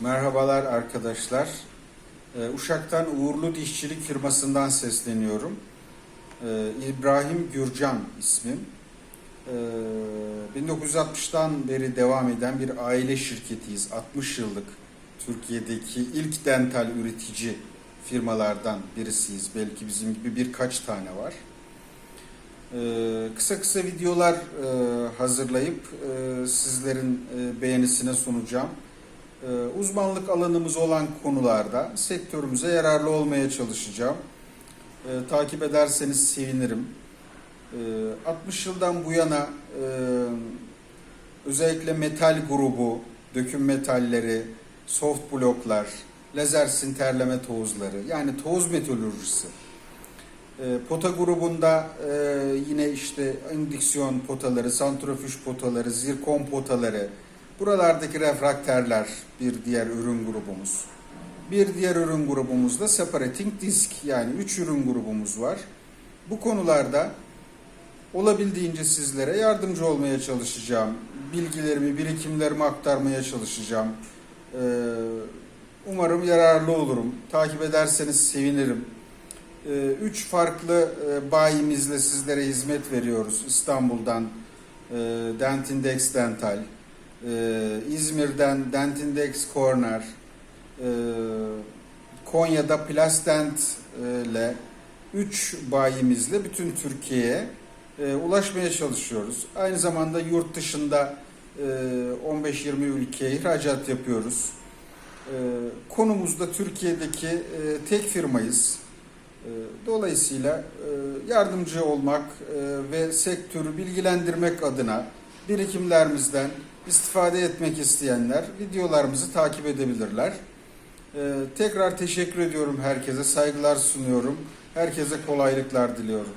Merhabalar arkadaşlar. Ee, Uşak'tan Uğurlu Dişçilik firmasından sesleniyorum. Ee, İbrahim Gürcan ismim. Ee, 1960'tan beri devam eden bir aile şirketiyiz. 60 yıllık Türkiye'deki ilk dental üretici firmalardan birisiyiz. Belki bizim gibi birkaç tane var. Ee, kısa kısa videolar e, hazırlayıp e, sizlerin e, beğenisine sunacağım. Ee, uzmanlık alanımız olan konularda sektörümüze yararlı olmaya çalışacağım. Ee, takip ederseniz sevinirim. Ee, 60 yıldan bu yana e, özellikle metal grubu, döküm metalleri, soft bloklar, lazer sinterleme tozları yani toz metalurjisi. Ee, Pota grubunda e, yine işte indüksiyon potaları, santrifüj potaları, zirkon potaları, buralardaki refrakterler bir diğer ürün grubumuz. Bir diğer ürün grubumuzda separating disk yani 3 ürün grubumuz var. Bu konularda olabildiğince sizlere yardımcı olmaya çalışacağım. Bilgilerimi, birikimlerimi aktarmaya çalışacağım. Ee, Umarım yararlı olurum. Takip ederseniz sevinirim. Ee, Üç farklı e, bayimizle sizlere hizmet veriyoruz. İstanbul'dan e, Dentindex Dental, e, İzmir'den Dentindex Corner, e, Konya'da Plastent ile 3 bayimizle bütün Türkiye'ye e, ulaşmaya çalışıyoruz. Aynı zamanda yurt dışında e, 15-20 ülkeye ihracat yapıyoruz. E, konumuzda Türkiye'deki e, tek firmayız. E, Dolayısıyla e, yardımcı olmak e, ve sektörü bilgilendirmek adına birikimlerimizden istifade etmek isteyenler videolarımızı takip edebilirler. E, Tekrar teşekkür ediyorum herkese, saygılar sunuyorum. Herkese kolaylıklar diliyorum.